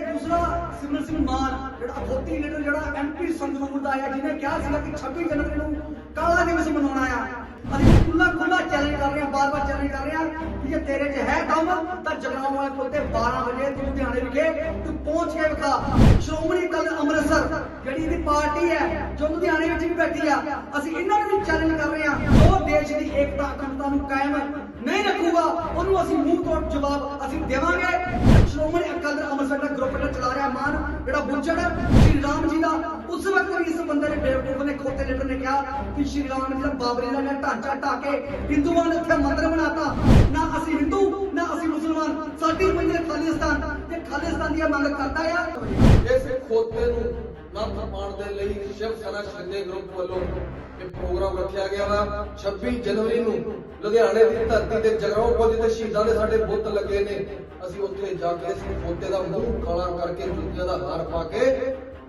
ਦੂਸਰਾ ਸਿਮਰਨ ਸਿੰਘ ਮਾਨ, ਜਿਹੜਾ ਅਖੌਤੀ ਲੀਡਰ ਜਿਹੜਾ ਐਮਪੀ ਸੰਗਰੂਰ ਦਾ ਆਇਆ, ਜਿਹਨੇ ਕਿਹਾ ਸੀਗਾ ਕਿ 26 ਜਨਵਰੀ ਨੂੰ ਕਾਲਾ ਦਿਵਸ ਮਨਾਉਣਾ ਆ। ਅਸੀਂ ਖੁੱਲਾ ਖੁੱਲਾ ਚੈਲੰਜ ਕਰ ਰਹੇ ਹਾਂ, ਬਾਰ-ਬਾਰ ਚੈਲੰਜ ਕਰ ਰਹੇ ਹਾਂ। ਜੇ ਤੇਰੇ 'ਚ ਹੈ ਦਮ, ਤਾਂ ਜਗਰਾਉਂ ਵਾਲੇ ਪੁੱਲ ਤੇ 12 ਵਜੇ ਤੂੰ ਲੁਧਿਆਣੇ ਵਿਖੇ ਤੂੰ ਪਹੁੰਚ ਕੇ ਵਿਖਾ। ਸ਼੍ਰੋਮਣੀ ਅਕਾਲੀ ਅੰਮ੍ਰਿਤਸਰ ਜਿਹੜੀ ਇਹਦੀ ਪਾਰਟੀ ਹੈ, ਜੋ ਲੁਧਿਆਣੇ ਵਿੱਚ ਵੀ ਬੈਠੀ ਆ, ਅਸੀਂ ਇਹਨਾਂ ਨੂੰ ਚੈਲੰਜ ਕਰ ਰਹੇ ਹਾਂ। ਜੋ ਦੇਸ਼ ਦੀ ਏਕਤਾ, ਅਖੰਡਤਾ ਨੂੰ ਕਾਇਮ ਨਹੀਂ ਰੱਖੂਗਾ, ਉਹਨੂੰ ਅਸੀਂ ਮੂੰਹ ਤੋੜ ਜਵਾਬ ਅਸੀਂ ਦੇਵਾਂਗੇ। ਸ਼੍ਰੋਮਣੀ ਅਕਾਲੀ ਅੰਮ੍ਰਿਤਸਰ ਦਾ ਗਰੁੱਪ ਜਿਹੜਾ ਚਲਾ ਰਿਹਾ ਮਾਨ, ਜਿਹੜਾ ਬੁੱਝੜ, ਸ਼੍ਰੀ ਰਾਮ ਜੀ ਦਾ, ਉਸ ਵਕਤ ਵੀ ਇਸ ਬੰਦੇ ਨੇ ਬੇਵਕੂਫ ਨੇ ਖੋਤੇ ਲੀਡਰ ਨੇ ਕਿਹਾ ਕਿ ਸ਼੍ਰੀ ਰਾਮ ਜੀ ਦਾ ਬਾਬਰੀ ਦਾ ਢਾਂਚਾ ਢਾ ਕੇ ਹਿੰਦੂਆਂ ਨੇ ਇੱਥੇ ਮੰਦਰ ਬਣਾਤਾ। ਨਾ ਅਸੀਂ ਹਿੰਦੂ, ਨਾ ਅਸੀਂ ਮੁਸਲਮਾਨ। ਸਾਡੀ ਮੰਜ਼ਿਲ ਖਾਲਿਸਤਾਨ ਤੇ ਖਾਲਿਸਤਾਨ ਦੀ ਮੰਗ ਕਰਦਾ ਆ। ਇਸ ਖੋਤੇ ਨੂੰ ਨੱਥ ਪਾਉਣ ਦੇ ਲਈ ਸ਼ਿਵ ਸੈਨਾ ਸ਼ਿੰਦੇ ਗਰੁੱਪ ਵੱਲੋਂ ਇਹ ਪ੍ਰੋਗਰਾਮ ਰੱਖਿਆ ਗਿਆ ਵਾ। 26 ਜਨਵਰੀ ਨੂੰ ਲੁਧਿਆਣੇ ਦੀ ਧਰਤੀ ਤੇ ਜਗਰਾਉਂ ਪੁੱਜ ਤੇ ਸ਼ਹੀਦਾਂ ਦੇ ਸਾਡੇ ਬੁੱਤ ਲੱਗੇ ਨੇ। ਅਸੀਂ ਉੱਥੇ ਜਾ ਕੇ ਇਸ ਖੋਤੇ ਦਾ ਮੂੰਹ ਕਾਲਾ ਕਰਕੇ ਜੁੱਤੀਆਂ ਦਾ ਹਾਰ ਪਾ ਕੇ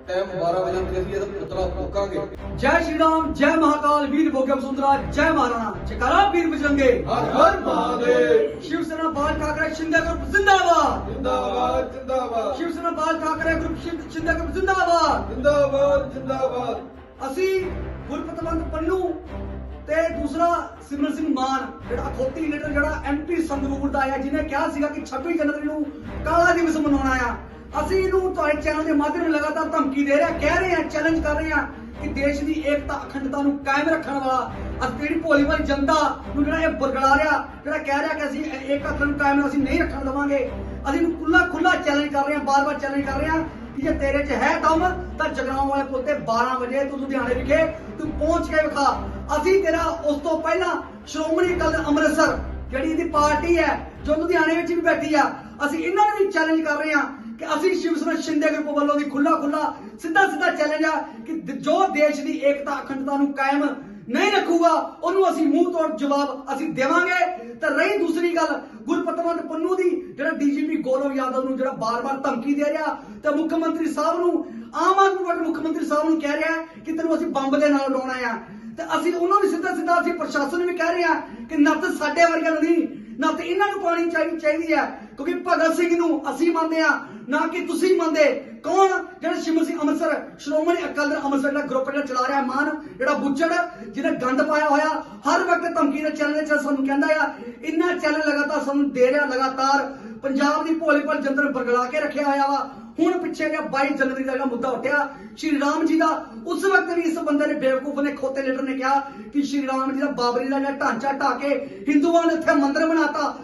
ਟਾਈਮ 12 ਵਜੇ ਤੇ ਅਸੀਂ ਇਹਦਾ ਪੁਤਲਾ ਫੂਕਾਂਗੇ। ਜੈ ਸ਼੍ਰੀ ਰਾਮ ਜੈ ਮਹਾਕਾਲ ਵੀਰ ਭੋਗਮ ਸੁੰਦਰਾ ਜੈ ਮਹਾਰਾਣਾ। ਜਕਾਰਾ ਵੀਰ ਬਜਰੰਗੇ। ਹਰ ਹਰ ਮਹਾਦੇਵ। ਸ਼ਿਵ ਸੈਨਾ ਬਾਲ ਠਾਕਰੇ ਸ਼ਿੰਦੇ ਗਰੁੱਪ ਜ਼ਿੰਦਾਬਾਦ। ਜਿੰਦਾਬਾਦ ਜਿੰਦਾਬਾਦ। ਸ਼ਿਵ ਸੈਨਾ ਬਾਲ ਠਾਕਰੇ ਗਰੁੱਪ ਸ਼ਿੰਦ- ਗਰੁੱਪ ਜ਼ਿੰਦਾਬਾਦ। ਜਿੰਦਾਬਾਦ ਜਿੰਦਾਬਾਦ। ਅਸੀਂ ਗੁਰਪਤਵੰਤ ਪੰਨੂ ਤੇ ਦੂਸਰਾ ਸਿਮਰਨ ਸਿੰਘ ਮਾਨ ਜਿਹੜਾ ਅਖੌਤੀ ਲੀਡਰ ਜਿਹੜਾ ਐਮਪੀ ਸੰਗਰੂਰ ਦਾ ਆਇਆ ਜਿਹਨੇ ਕਿਹਾ ਸੀਗਾ ਕਿ 26 ਜਨਵਰੀ ਨੂੰ ਕਾਲਾ ਦਿਵਸ ਮਨਾਉਣਾ ਆ। ਅਸੀਂ ਇਹਨੂੰ ਤੁਹਾਡੇ ਚੈਨਲ ਦੇ ਮਾਧਿਅਮ ਨਾਲ ਲਗਾਤਾਰ ਧਮਕੀ ਦੇ ਰਹੇ ਹਾਂ, ਕਹਿ ਰਹੇ ਹਾਂ ਚੈਲੰਜ ਕਰ ਰਹੇ ਹਾਂ ਕਿ ਦੇਸ਼ ਦੀ ਏਕਤਾ, ਅਖੰਡਤਾ ਨੂੰ ਕਾਇਮ ਰੱਖਣ ਵਾਲਾ ਅਸੀਂ ਜਿਹੜੀ ਭੋਲੀ ਭਾਲੀ ਜਨਤਾ ਨੂੰ ਜਿਹੜਾ ਇਹ ਬਰਗਲਾ ਰਿਹਾ, ਜਿਹੜਾ ਕਹਿ ਰਿਹਾ ਕਿ ਅਸੀਂ ਏਕਤਾ ਨੂੰ ਕਾਇਮ ਅਸੀਂ ਨਹੀਂ ਰੱਖਣ ਦੇਵਾਂਗੇ, ਅਸੀਂ ਇਹਨੂੰ ਖੁੱਲਾ ਖੁੱਲਾ ਚੈਲੰਜ ਕਰ ਰਹੇ ਹਾਂ, ਬਾਰ-ਬਾਰ ਚੈਲੰਜ ਕਰ ਰਹੇ ਹਾਂ ਕਿ ਜੇ ਤੇਰੇ 'ਚ ਹੈ ਦਮ, ਤਾਂ ਜਗਰਾਉਂ ਵਾਲੇ ਪੁੱਤੇ 12 ਵਜੇ ਤੂੰ ਲੁਧਿਆਣੇ ਵਿਖੇ ਤੂੰ ਪਹੁੰਚ ਕੇ ਵਿਖਾ। ਅਸੀਂ ਤੇਰਾ ਉਸ ਤੋਂ ਪਹਿਲਾਂ ਸ਼੍ਰੋਮਣੀ ਅਕਾਲੀ ਦਲ ਅੰਮ੍ਰਿਤਸਰ, ਜਿਹੜੀ ਇਹਦੀ ਪਾਰਟੀ ਹੈ, ਜੋ ਲੁਧਿਆਣੇ ਵਿੱਚ ਵੀ ਬੈਠੀ ਆ, ਅਸੀਂ ਇਹਨਾਂ ਨੂੰ ਵੀ ਚੈਲੰਜ ਕਰ ਰਹੇ ਹਾਂ ਕਿ ਅਸੀਂ ਸ਼ਿਵ ਸੈਨਾ ਸ਼ਿੰਦੇ ਗਰੁੱਪ ਵੱਲੋਂ ਵੀ ਖੁੱਲਾ ਖੁੱਲਾ ਸਿੱਧਾ ਸਿੱਧਾ ਚੈਲੰਜ ਆ ਕਿ ਜੋ ਦੇਸ਼ ਦੀ ਏਕਤਾ ਅਖੰਡਤਾ ਨੂੰ ਕਾਇਮ ਨਹੀਂ ਰੱਖੂਗਾ, ਉਹਨੂੰ ਅਸੀਂ ਮੂੰਹ ਤੋੜ ਜਵਾਬ ਅਸੀਂ ਦੇਵਾਂਗੇ। ਤੇ ਰਹੀ ਦੂਸਰੀ ਗੱਲ, ਗੁਰਪਤਵੰਤ ਪੰਨੂ ਦੀ, ਜਿਹੜਾ ਡੀਜੀਪੀ ਗੌਰਵ ਯਾਦਵ ਨੂੰ ਜਿਹੜਾ ਬਾਰ-ਬਾਰ ਧਮਕੀ ਦੇ ਰਿਹਾ, ਤੇ ਮੁੱਖ ਮੰਤਰੀ ਸਾਹਿਬ ਨੂੰ, ਆਮ ਆਦਮੀ ਪਾਰਟੀ ਮੁੱਖ ਮੰਤਰੀ ਸਾਹਿਬ ਨੂੰ ਕਹਿ ਰਿਹਾ ਕਿ ਤੈਨੂੰ ਅਸੀਂ ਬੰਬ ਦੇ ਨਾਲ ਉਡਾਉਣਾ ਆ। ਤੇ ਅਸੀਂ ਉਹਨਾਂ ਨੂੰ ਸਿੱਧਾ ਸਿੱਧਾ ਅਸੀਂ ਪ੍ਰਸ਼ਾਸਨ ਨੂੰ ਵੀ ਕਹਿ ਰਹੇ ਹਾਂ ਕਿ ਨੱਤ ਸਾਡੇ ਵਰਗਿਆਂ ਨੂੰ ਨਹੀਂ ਨੱਤ ਇਹਨਾਂ ਨੂੰ ਪਾਣੀ ਚਾਹੀਦੀ ਚਾਹੀਦੀ ਹੈ ਕਿਉਂਕਿ ਭਗਤ ਸਿੰਘ ਨੂੰ ਅਸੀਂ ਮੰਨਦੇ ਆ ਨਾ ਕਿ ਤੁਸੀਂ ਮੰਨਦੇ। ਕੌਣ? ਜਿਹੜਾ ਸ਼ਿਮਰ ਸਿੰਘ ਅੰਮ੍ਰਿਤਸਰ, ਸ਼੍ਰੋਮਣੀ ਅਕਾਲੀ ਦਲ ਅੰਮ੍ਰਿਤਸਰ ਦਾ ਗਰੁੱਪ ਜਿਹੜਾ ਚਲਾ ਰਿਹਾ ਮਾਨ, ਜਿਹੜਾ ਬੁੱਚੜ, ਜਿਹਨੇ ਗੰਦ ਪਾਇਆ ਹੋਇਆ, ਹਰ ਵਕਤ ਧਮਕੀ ਦੇ ਚੱਲਣੇ ਚ ਸਾਨੂੰ ਕਹਿੰਦਾ ਆ, ਇੰਨਾ ਚੱਲ ਲਗਾਤਾਰ ਸਾਨੂੰ ਦੇ ਰਿਹਾ ਲਗਾਤਾਰ। ਪੰਜਾਬ ਦੀ ਭੋਲੀ ਭਾਲੀ ਜਨਤਾ ਬਰਗਲਾ ਕੇ ਰੱਖਿਆ ਹੋਇਆ ਵਾ। ਹੁਣ ਪਿੱਛੇ ਗਿਆ 22 ਜਨਵਰੀ ਦਾ ਜਿਹੜਾ ਮੁੱਦਾ ਉੱਠਿਆ, ਸ਼੍ਰੀ ਰਾਮ ਜੀ ਦਾ, ਉਸ ਵਕਤ ਵੀ ਇਸ ਬੰਦੇ ਨੇ ਬੇਵਕੂਫ ਨੇ ਖੋਤੇ ਲੀਡਰ ਨੇ ਕਿਹਾ ਕਿ ਸ਼੍ਰੀ ਰਾਮ ਜੀ ਦਾ ਬਾਬਰੀ ਦਾ ਜਿਹੜਾ ਢਾਂਚਾ ਢਾ ਕੇ ਹਿੰਦੂਆਂ ਨੇ ਇੱਥੇ ਮੰਦਿਰ ਬਣਾਤਾ।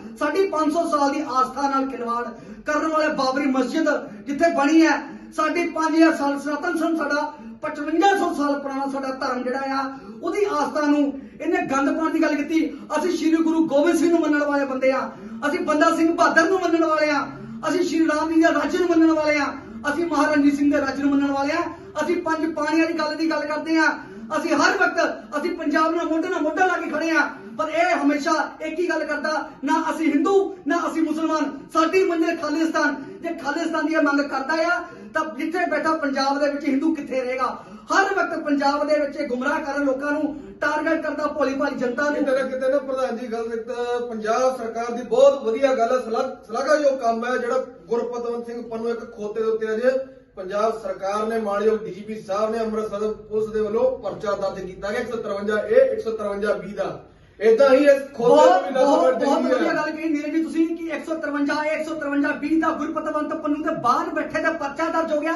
500 ਸਾਲ ਦੀ ਆਸਥਾ ਨਾਲ ਖਿਲਵਾੜ ਕਰਨ ਵਾਲੇ ਬਾਬਰੀ ਮਸਜਿਦ ਜਿੱਥੇ ਬਣੀ ਹੈ, ਸਾਡੀ 5000 ਸਾਲ ਸਨਾਤਨ ਸੰਤ ਸਾਡਾ 5500 ਸਾਲ ਪੁਰਾਣਾ ਸਾਡਾ ਧਰਮ ਜਿਹੜਾ ਆ, ਉਹਦੀ ਆਸਥਾ ਨੂੰ ਇਹਨੇ ਗੰਦ ਪਾਉਣ ਦੀ ਗੱਲ ਕੀਤੀ। ਅਸੀਂ ਸ਼੍ਰੀ ਗੁਰੂ ਗੋਬਿੰਦ ਸਿੰਘ ਨੂੰ ਮੰਨਣ ਵਾਲੇ ਬੰਦੇ ਆ। ਅਸੀਂ ਬੰਦਾ ਸਿੰਘ ਬਹਾਦਰ ਨੂੰ ਮੰਨਣ ਵਾਲੇ ਆ। ਅਸੀਂ ਸ਼੍ਰੀ ਰਾਮ ਜੀ ਦੇ ਰਾਜ ਨੂੰ ਮੰਨਣ ਵਾਲੇ ਆ। ਅਸੀਂ ਮਹਾਰਾਜਾ ਸਿੰਘ ਦੇ ਰਾਜ ਨੂੰ ਮੰਨਣ ਵਾਲੇ ਆ। ਅਸੀਂ ਪੰਜ ਪਾਣੀਆਂ ਦੀ ਗੱਲ ਦੀ ਗੱਲ ਕਰਦੇ ਆ। ਅਸੀਂ ਹਰ ਵਕਤ ਅਸੀਂ ਪੰਜਾਬ ਨਾਲ ਮੋਢੇ ਨਾਲ ਮੋਢਾ ਲਾ ਕੇ ਖੜੇ ਆ। ਪਰ ਇਹ ਹਮੇਸ਼ਾ ਇੱਕ ਹੀ ਗੱਲ ਕਰਦਾ, ਨਾ ਅਸੀਂ ਹਿੰਦੂ, ਨਾ ਅਸੀਂ ਮੁਸਲਮਾਨ। ਸਾਡੀ ਮੰਜ਼ਿਲ ਖਾਲਿਸਤਾਨ। ਜੇ ਖਾਲਿਸਤਾਨ ਦੀ ਮੰਗ ਕਰਦਾ ਆ, ਤਾਂ ਜਿੱਥੇ ਬੈਠਾ ਪੰਜਾਬ ਦੇ ਵਿੱਚ ਹਿੰਦੂ ਕਿੱਥੇ ਰਹੇਗਾ? ਹਰ ਵਕਤ ਪੰਜਾਬ ਦੇ ਵਿੱਚ ਗੁੰਮਰਾਹ ਕਰਨ ਲੋਕਾਂ ਨੂੰ, ਟਾਰਗੇਟ ਕਰਦਾ ਭੋਲੀ ਭਾਲੀ ਜਨਤਾ ਨੂੰ। ਕਿਤੇ ਨਾ ਕਿਤੇ ਨਾ ਪ੍ਰਧਾਨ ਜੀ, ਗੱਲ ਇੱਕ ਪੰਜਾਬ ਸਰਕਾਰ ਦੀ ਬਹੁਤ ਵਧੀਆ ਗੱਲ ਹੈ ਸ਼ਲਾਘਾਯੋਗ ਕੰਮ ਹੈ ਜਿਹੜਾ ਗੁਰਪਤਵੰਤ ਸਿੰਘ ਪੰਨੂ ਇੱਕ ਖੋਤੇ ਦੇ ਉੱਤੇ ਅਜੇ ਪੰਜਾਬ ਸਰਕਾਰ ਨੇ, ਮਾਨਯੋਗ ਡੀਜੀਪੀ ਸਾਹਿਬ ਨੇ ਅੰਮ੍ਰਿਤਸਰ ਪੁਲਿਸ ਦੇ ਵੱਲੋਂ ਪਰਚਾ ਦਰਜ ਕੀਤਾ ਗਿਆ 153 ਏ 153 ਬੀ ਦਾ। ਇਦਾਂ ਹੀ ਬਹੁਤ ਵੀ ਨਾ ਬਹੁਤ ਸਮਝ ਬਹੁਤ ਚਾਹੀਦੀ ਵਧੀਆ ਹੈ। ਗੱਲ ਕਹੀ ਨੀਰਜ ਜੀ ਤੁਸੀਂ ਕਿ 153 153 20 ਦਾ ਗੁਰਪਤਵੰਤ ਪੰਨੂ ਦੇ ਬਾਅਦ ਬੈਠੇ ਦਾ ਪਰਚਾ ਦਰਜ ਹੋ ਗਿਆ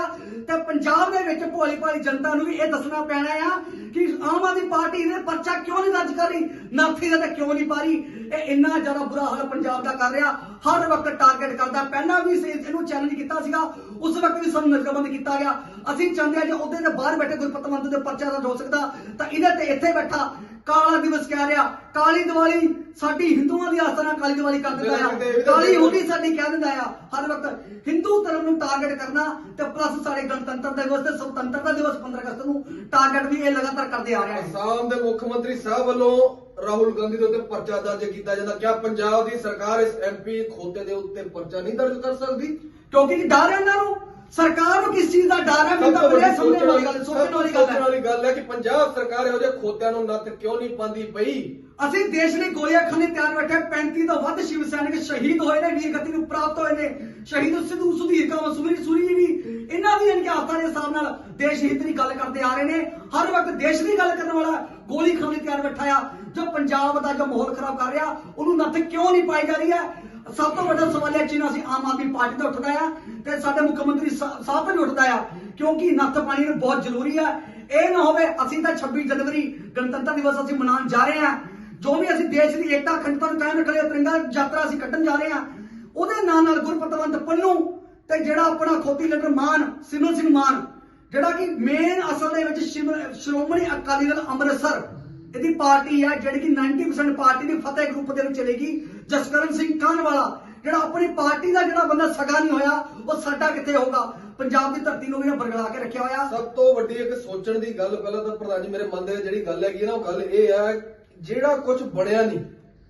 ਤੇ ਪੰਜਾਬ ਦੇ ਵਿੱਚ ਭੋਲੀ ਭਾਲੀ ਜਨਤਾ ਨੂੰ ਵੀ ਇਹ ਦੱਸਣਾ ਪੈਣਾ ਆ ਕਿ ਆਮ ਆਦਮੀ ਪਾਰਟੀ ਨੇ ਪਰਚਾ ਕਿਉਂ ਨਹੀਂ ਦਰਜ ਕਰ ਰਹੀ? ਨਾਥੀ ਦਾ ਤਾਂ ਕਿਉਂ ਨਹੀਂ ਪਾ ਰਹੀ? ਇਹ ਇੰਨਾ ਜ਼ਿਆਦਾ ਬੁਰਾ ਹਾਲ ਪੰਜਾਬ ਦਾ ਕਰ ਰਿਹਾ। ਹਰ ਵਕਤ ਟਾਰਗੇਟ ਕਰਦਾ। ਪਹਿਲਾਂ ਵੀ ਇਸ- ਇਹਨੂੰ ਚੈਲੰਜ ਕੀਤਾ ਸੀਗਾ। ਉਸ ਵਕਤ ਵੀ ਸਾਨੂੰ ਨਜ਼ਰਬੰਦ ਕੀਤਾ ਗਿਆ। ਅਸੀਂ ਚਾਹੁੰਦੇ ਹਾਂ ਜੇ ਉਹਦੇ ਦੇ ਬਾਹਰ ਬੈਠੇ ਗੁਰਪਤਵੰਤ ਦੇ ਪਰਚਾ ਦਰਜ ਹੋ ਸਕਦਾ ਤਾਂ ਇਹਦੇ ਤੇ ਇੱਥੇ ਬੈਠਾ। ਕਾਲਾ ਦਿਵਸ ਕਹਿ ਰਿਹਾ। ਕਾਲੀ ਦੀਵਾਲੀ ਸਾਡੀ ਹਿੰਦੂਆਂ ਦੀ ਨਾਲ ਕਾਲੀ ਦੀਵਾਲੀ ਕਰ ਦਿੰਦਾ ਆ। ਕਾਲੀ ਹੋਲੀ ਸਾਡੀ ਕਹਿ ਦਿੰਦਾ ਆ। ਹਰ ਵਕਤ ਹਿੰਦੂ ਧਰਮ ਨੂੰ ਟਾਰਗੇਟ ਕਰਨਾ ਤੇ ਪਲੱਸ ਸਾਡੇ ਗਣਤੰਤਰ ਦਿਵਸ ਤੇ ਸੁਤੰਤਰਤਾ ਦਿਵਸ 15 ਅਗਸਤ ਨੂੰ ਟਾਰਗੇਟ ਵੀ ਇਹ ਲਗਾਤਾਰ ਕਰਦੇ ਆ ਰਿਹਾ ਹੈ। ਆਸਾਮ ਦੇ ਮੁੱਖ ਮੰਤਰੀ ਸਾਹਿਬ ਵੱਲੋਂ ਰਾਹੁਲ ਗਾਂਧੀ ਦੇ ਉੱਤੇ ਪਰਚਾ ਦਰਜ ਕੀਤਾ ਜਾਂਦਾ। ਕਿਆ ਪੰਜਾਬ ਦੀ ਸਰਕਾਰ ਇਸ ਐਮਪੀ ਖੋਤੇ ਦੇ ਉੱਤੇ ਪਰਚਾ ਨਹੀਂ ਦਰਜ ਕਰ ਸਕਦੀ? ਕਿਉਂਕਿ ਡਰ ਹੈ ਉਹਨਾਂ ਨੂੰ। ਸਰਕਾਰ ਨੂੰ ਕਿਸ ਚੀਜ਼ ਦਾ ਡਰ ਹੈ? ਮੈਨੂੰ ਤਾਂ ਬੜੇ ਸਮਝਣ ਵਾਲੀ ਗੱਲ ਸੋਚਣ ਵਾਲੀ ਗੱਲ ਹੈ। ਵਾਲੀ ਗੱਲ ਹੈ ਕਿ ਪੰਜਾਬ ਸਰਕਾਰ ਇਹੋ ਜਿਹੇ ਖੋਤਿਆਂ ਨੂੰ ਨੱਥ ਕਿਉਂ ਨਹੀਂ ਪਾਉਂਦੀ ਪਈ? ਅਸੀਂ ਦੇਸ਼ ਲਈ ਗੋਲੀਆਂ ਖਾਣੇ ਤਿਆਰ ਬੈਠੇ 35 ਤੋਂ ਵੱਧ ਸ਼ਿਵ ਸੈਨਿਕ ਸ਼ਹੀਦ ਹੋਏ ਨੇ ਵੀਰ ਗਤੀ ਨੂੰ ਪ੍ਰਾਪਤ ਹੋਏ ਨੇ। ਸ਼ਹੀਦ ਸਿੱਧੂ ਸੁਧੀਰ ਕਾ ਮਸੂਰੀ ਸੂਰੀ ਜੀ ਵੀ ਇਹਨਾਂ ਦੀ ਇਨਕਿਆਸਾਂ ਦੇ ਹਿਸਾਬ ਨਾਲ ਦੇਸ਼ ਹਿੱਤ ਦੀ ਗੱਲ ਕਰਦੇ ਆ ਰਹੇ ਨੇ। ਹਰ ਵਕਤ ਦੇਸ਼ ਦੀ ਗੱਲ ਕਰਨ ਵਾਲਾ ਗੋਲੀ ਖਾਣੇ ਤਿਆਰ ਬੈਠਾ ਆ। ਜੋ ਪੰਜਾਬ ਦਾ ਜੋ ਮਾਹੌਲ ਖਰਾਬ ਕਰ ਰਿਹਾ ਉਹਨੂੰ ਨੱਥ ਕਿਉਂ ਨਹੀਂ ਪਾਈ ਜਾ ਰਹੀ ਹੈ? ਸਭ ਤੋਂ ਵੱਡਾ ਸਵਾਲ ਇਹ ਚੀਨ ਅਸੀਂ ਆਮ ਆਦਮੀ ਪਾਰਟੀ ਦਾ ਉੱਠਦਾ ਆ ਤੇ ਸਾਡੇ ਮੁੱਖ ਮੰਤਰੀ ਸਾਹਿਬ ਤੋਂ ਵੀ ਉੱਠਦਾ ਆ, ਕਿਉਂਕਿ ਨੱਥ ਪਾਣੀ ਨੂੰ ਬਹੁਤ ਜ਼ਰੂਰੀ ਆ। ਇਹ ਨਾ ਹੋਵੇ ਅਸੀਂ ਤਾਂ 26 ਜਨਵਰੀ ਗਣਤੰਤਰ ਦਿਵਸ ਅਸੀਂ ਮਨਾਉਣ ਜਾ ਰਹੇ ਹਾਂ ਜੋ ਵੀ ਅਸੀਂ ਦੇਸ਼ ਦੀ ਏਕਤਾ, ਅਖੰਡਤਾ ਨੂੰ ਕਾਇਮ ਰੱਖਣ ਲਈ ਤਿਰੰਗਾ ਯਾਤਰਾ ਅਸੀਂ ਕੱਢਣ ਜਾ ਰਹੇ ਹਾਂ ਉਹਦੇ ਨਾਲ ਨਾਲ ਗੁਰਪਤਵੰਤ ਪੰਨੂ ਤੇ ਜਿਹੜਾ ਆਪਣਾ ਖੋਤੀ ਲੀਡਰ ਮਾਨ, ਸਿਮਰਨ ਸਿੰਘ ਮਾਨ, ਜਿਹੜਾ ਕਿ ਮੇਨ ਅਸਲ ਦੇ ਵਿੱਚ ਸ਼ਿਮ- ਸ਼੍ਰੋਮਣੀ ਅਕਾਲੀ ਦਲ ਅੰਮ੍ਰਿਤਸਰ, ਇਹਦੀ ਪਾਰਟੀ ਹੈ ਜਿਹੜੀ ਕਿ 90% ਪਾਰਟੀ ਦੀ ਫਤਿਹ ਗਰੁੱਪ ਦੇ ਵਿੱਚ ਚਲੇਗੀ। ਜਸਕਰਨ ਸਿੰਘ ਕਾਹਨਵਾਲਾ ਜਿਹੜਾ ਆਪਣੀ ਪਾਰਟੀ ਦਾ ਜਿਹੜਾ ਬੰਦਾ ਸਗਾ ਨਹੀਂ ਹੋਇਆ ਉਹ ਸਾਡਾ ਕਿੱਥੇ ਹੋਊਗਾ? ਪੰਜਾਬ ਦੀ ਧਰਤੀ ਨੂੰ ਵੀ ਬਰਗਲਾ ਕੇ ਰੱਖਿਆ ਹੋਇਆ। ਸਭ ਤੋਂ ਵੱਡੀ ਇੱਕ ਸੋਚਣ ਦੀ ਗੱਲ ਪਹਿਲਾਂ ਤਾਂ ਪ੍ਰਧਾਨ ਜੀ ਮੇਰੇ ਮਨ ਦੇ ਜਿਹੜੀ ਗੱਲ ਹੈਗੀ ਨਾ ਉਹ ਗੱਲ ਇਹ ਹੈ ਜਿਹੜਾ ਕੁਝ ਬਣਿਆ ਨਹੀਂ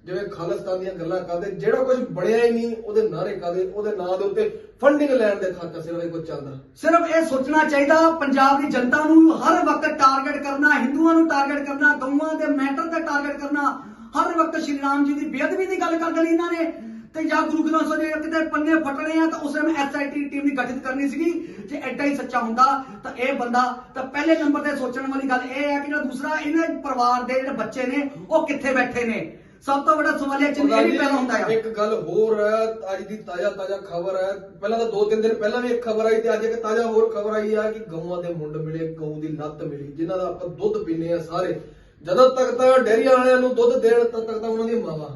ਜਿਵੇਂ ਖਾਲਿਸਤਾਨ ਦੀਆਂ ਗੱਲਾਂ ਕਰਦੇ ਜਿਹੜਾ ਕੁਝ ਬਣਿਆ ਹੀ ਨਹੀਂ ਉਹਦੇ ਨਾਰੇ ਕਰਦੇ ਉਹਦੇ ਨਾਂ ਦੇ ਉੱਤੇ ਫੰਡਿੰਗ ਲੈਣ ਦੇ ਖਾਤਰ ਸਿਰਫ ਇਹ ਕੁਝ ਚੱਲਦਾ। ਸਿਰਫ ਇਹ ਸੋਚਣਾ ਚਾਹੀਦਾ ਪੰਜਾਬ ਦੀ ਜਨਤਾ ਨੂੰ ਹਰ ਵਕਤ ਟਾਰਗੇਟ ਕਰਨਾ ਹਿੰਦੂਆਂ ਨੂੰ ਟਾਰਗੇਟ ਕਰਨਾ ਗਊਆਂ ਦੇ ਮੈਟਰ ਤੇ ਟਾਰਗੇਟ ਕਰਨਾ ਹਰ ਵਕਤ ਸ਼੍ਰੀ ਰਾਮ ਜੀ ਦੀ ਬੇਅਦਬੀ ਦੀ ਗੱਲ ਕਰ ਦੇਣੀ ਇਹਨਾਂ ਨੇ। ਤੇ ਜਾਂ ਗੁਰੂ ਗ੍ਰੰਥ ਸਾਹਿਬ ਦੇ ਕਿਤੇ ਪੰਨੇ ਫਟਣੇ ਆ, ਤਾਂ ਉਸ ਟਾਈਮ ਐਸਆਈਟੀ ਟੀਮ ਦੀ ਗਠਿਤ ਕਰਨੀ ਸੀਗੀ। ਜੇ ਐਡਾ ਹੀ ਸੱਚਾ ਹੁੰਦਾ, ਤਾਂ ਇਹ ਬੰਦਾ, ਤਾਂ ਪਹਿਲੇ ਨੰਬਰ ਤੇ ਸੋਚਣ ਵਾਲੀ ਗੱਲ ਇਹ ਹੈ ਕਿ ਜਿਹੜਾ ਦੂਸਰਾ, ਇਹਨਾਂ ਪਰਿਵਾਰ ਦੇ ਜਿਹੜੇ ਬੱਚੇ ਨੇ, ਉਹ ਕਿੱਥੇ ਬੈਠੇ ਨੇ? ਸਭ ਤੋਂ ਵੱਡਾ ਸਵਾਲ ਇਹ ਚਿੰਤਾ ਵੀ ਪੈਦਾ ਹੁੰਦਾ ਆ। ਇੱਕ ਗੱਲ ਹੋਰ ਹੈ, ਅੱਜ ਦੀ ਤਾਜ਼ਾ ਤਾਜ਼ਾ ਖਬਰ ਹੈ। ਪਹਿਲਾਂ ਤਾਂ ਦੋ ਤਿੰਨ ਦਿਨ ਪਹਿਲਾਂ ਵੀ ਇੱਕ ਖਬਰ ਆਈ ਤੇ ਅੱਜ ਇੱਕ ਤਾਜ਼ਾ ਹੋਰ ਖਬਰ ਆਈ ਆ ਕਿ ਗਊਆਂ ਦੇ ਮੁੰਡ ਮਿਲੇ, ਗਊ ਦੀ ਨੱਤ ਮਿਲੀ, ਜਿਨ੍ਹਾਂ ਦਾ ਆਪਾਂ ਦੁੱਧ ਪੀਨੇ ਆ ਸਾਰੇ। ਜਦੋਂ ਤੱਕ ਤਾਂ ਡੇਅਰੀਆਂ ਵਾਲਿਆਂ ਨੂੰ ਦੁੱਧ ਦੇਣ ਤਦ ਤੱਕ ਤਾਂ ਉਹਨਾਂ ਦੀਆਂ ਮਾਵਾਂ।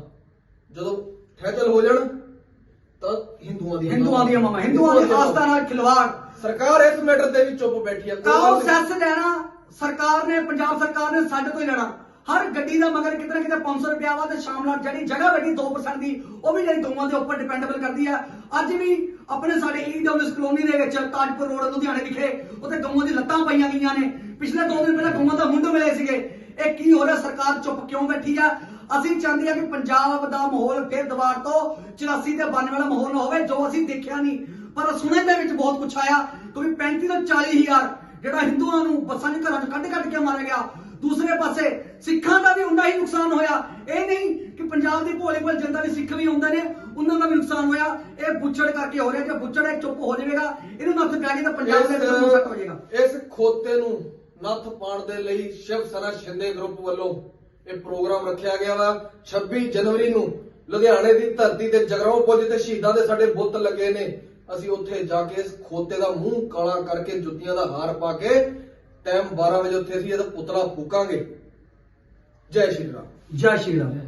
ਜਦੋਂ ਠਹਿਚਲ ਹੋ ਜਾਣ ਤਾਂ ਹਿੰਦੂਆਂ ਦੀਆਂ ਹਿੰਦੂਆਂ ਦੀਆਂ ਮਾਵਾਂ। ਹਿੰਦੂਆਂ ਦੀ ਆਸਥਾ ਨਾਲ ਖਿਲਵਾੜ। ਸਰਕਾਰ ਇਸ ਮੈਟਰ ਤੇ ਵੀ ਚੁੱਪ ਬੈਠੀ ਆ। ਕਾਉ। ਸੈਸ ਲੈਣਾ ਸਰਕਾਰ ਨੇ ਪੰਜਾਬ ਸਰਕਾਰ ਨੇ ਸਾਡੇ ਤੋਂ ਹੀ ਲੈਣਾ। ਹਰ ਗੱਡੀ ਦਾ ਮਗਰ ਕਿਤੇ ਨਾ ਕਿਤੇ 500 ਰੁਪਿਆ ਵਾ ਤੇ ਸ਼ਾਮਲਾਟ ਜਿਹੜੀ ਜਗ੍ਹਾ ਬੈਠੀ 2% ਦੀ ਉਹ ਵੀ ਜਿਹੜੀ ਦੋਵਾਂ ਦੇ ਉੱਪਰ ਡਿਪੈਂਡੇਬਲ ਕਰਦੀ ਆ। ਅੱਜ ਵੀ ਆਪਣੇ ਸਾਡੇ ਈਡਬਲਯੂਐਸ ਕਲੋਨੀ ਦੇ ਵਿੱਚ ਤਾਜਪੁਰ ਰੋਡ ਲੁਧਿਆਣੇ ਵਿਖੇ ਉੱਥੇ ਗਊਆਂ ਦੀ ਲੱਤਾਂ ਪਾਈਆਂ ਗਈਆਂ ਨੇ। ਪਿਛਲੇ 2 ਦਿਨ ਪਹਿਲਾਂ ਗਊਆਂ ਦਾ ਮੁੰਡ ਮਿਲੇ ਸੀਗੇ। ਇਹ ਕੀ ਹੋ ਰਿਹਾ? ਸਰਕਾਰ ਚੁੱਪ ਕਿਉਂ ਬੈਠੀ ਆ? ਅਸੀਂ ਚਾਹੁੰਦੇ ਆ ਕਿ ਪੰਜਾਬ ਦਾ ਮਾਹੌਲ ਫਿਰ ਦੁਬਾਰ ਤੋਂ 84 ਤੇ 92 ਵਾਲਾ ਮਾਹੌਲ ਨਾ ਹੋਵੇ, ਜੋ ਅਸੀਂ ਦੇਖਿਆ ਨਹੀਂ। ਪਰ ਸੁਣੇ ਦੇ ਵਿੱਚ ਬਹੁਤ ਕੁਛ ਆਇਆ। ਕਿਉਂਕਿ 35 ਤੋਂ 40 ਹਜ਼ਾਰ ਜਿਹੜਾ ਹਿੰਦੂਆਂ ਨੂੰ ਬੱਸਾਂ ਦੇ ਘਰਾਂ ਚ ਕੱਢ ਕੱਢ ਕੇ ਮਾਰਿਆ ਗਿਆ, ਦੂਸਰੇ ਪਾਸੇ ਸਿੱਖਾਂ ਦਾ ਵੀ ਉਨਾ ਹੀ ਨੁਕਸਾਨ ਹੋਇਆ। ਇਹ ਨਹੀਂ ਕਿ ਪੰਜਾਬ ਦੀ ਭੋਲੇ ਭੋਲੇ ਜਨਤਾ ਦੇ ਸਿੱਖ ਵੀ ਹੁੰਦੇ ਨੇ ਉਹਨਾਂ ਦਾ ਵੀ ਨੁਕਸਾਨ ਹੋਇਆ। ਇਹ ਬੁੱਚੜ ਕਰਕੇ ਹੋ ਰਿਹਾ। ਜੇ ਬੁੱਚੜ ਇਹ ਚੁੱਪ ਹੋ ਜਾਵੇਗਾ ਇਹਨੂੰ ਨੱਥ ਪੈ ਗਈ ਤਾਂ ਪੰਜਾਬ ਦੇ ਵਿੱਚ ਸੱਟ ਹੋ ਜਾਏਗਾ। ਇਸ ਖੋਤੇ ਨੂੰ ਨੱਥ ਪਾਉਣ ਦੇ ਲਈ ਸ਼ਿਵ ਸੈਨਾ ਸ਼ਿੰਦੇ ਗਰੁੱਪ ਵੱਲੋਂ ਇਹ ਪ੍ਰੋਗਰਾਮ ਰੱਖਿਆ ਗਿਆ ਵਾ। 26 ਜਨਵਰੀ ਨੂੰ ਲੁਧਿਆਣੇ ਦੀ ਧਰਤੀ ਤੇ ਜਗਰਾਉਂ ਪੁੱਜ ਤੇ ਸ਼ਹੀਦਾਂ ਦੇ ਸਾਡੇ ਬੁੱਤ ਲੱਗੇ ਨੇ। ਅਸੀਂ ਉੱਥੇ ਜਾ ਕੇ ਇਸ ਖੋਤੇ ਦਾ ਮੂੰਹ ਕਾਲਾ ਕਰਕੇ ਜੁੱਤੀਆਂ ਦਾ ਹਾਰ ਪਾ ਕੇ ਟਾਈਮ 12 ਵਜੇ ਉੱਥੇ ਅਸੀਂ ਇਹਦਾ ਪੁਤਲਾ ਫੂਕਾਂਗੇ। ਜੈ ਸ਼੍ਰੀ ਰਾਮ। ਜੈ ਸ਼੍ਰੀ ਰਾਮ।